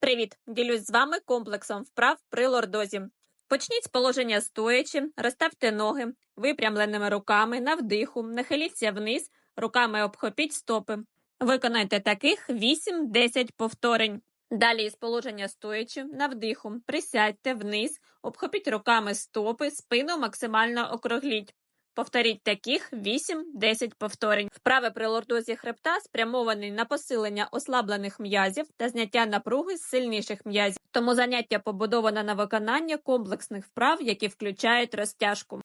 Привіт! Ділюсь з вами комплексом вправ при лордозі. Почніть з положення стоячи, розставте ноги випрямленими руками на вдиху, нахиліться вниз, руками обхопіть стопи. Виконайте таких 8-10 повторень. Далі із положення стоячи на вдиху, присядьте вниз, обхопіть руками стопи, спину максимально округліть. Повторіть таких 8-10 повторень. Вправи при лордозі хребта спрямовані на посилення ослаблених м'язів та зняття напруги з сильніших м'язів. Тому заняття побудоване на виконання комплексних вправ, які включають розтяжку.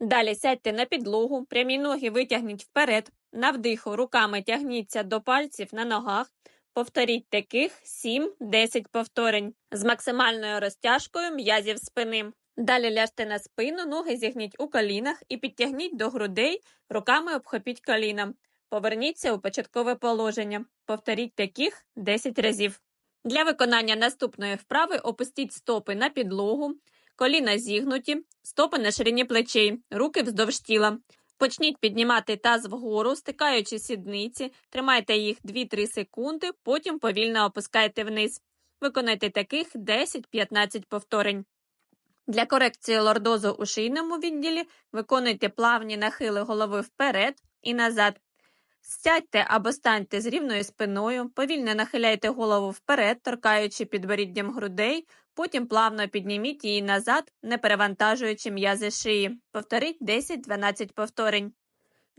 Далі сядьте на підлогу, прямі ноги витягніть вперед, на вдиху руками тягніться до пальців на ногах. Повторіть таких 7-10 повторень з максимальною розтяжкою м'язів спини. Далі ляжте на спину, ноги зігніть у колінах і підтягніть до грудей, руками обхопіть коліна. Поверніться у початкове положення. Повторіть таких 10 разів. Для виконання наступної вправи опустіть стопи на підлогу, коліна зігнуті, стопи на ширині плечей, руки вздовж тіла. Почніть піднімати таз вгору, стикаючи сідниці, тримайте їх 2-3 секунди, потім повільно опускайте вниз. Виконайте таких 10-15 повторень. Для корекції лордозу у шийному відділі виконуйте плавні нахили голови вперед і назад. Сядьте або станьте з рівною спиною, повільно нахиляйте голову вперед, торкаючи підборіддям грудей, потім плавно підніміть її назад, не перевантажуючи м'язи шиї. Повторіть 10-12 повторень.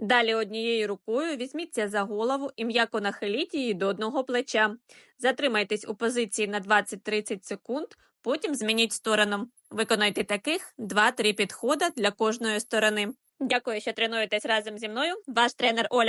Далі однією рукою візьміться за голову і м'яко нахиліть її до одного плеча. Затримайтесь у позиції на 20-30 секунд, потім змініть сторону. Виконайте таких 2-3 підходи для кожної сторони. Дякую, що тренуєтесь разом зі мною. Ваш тренер Оля.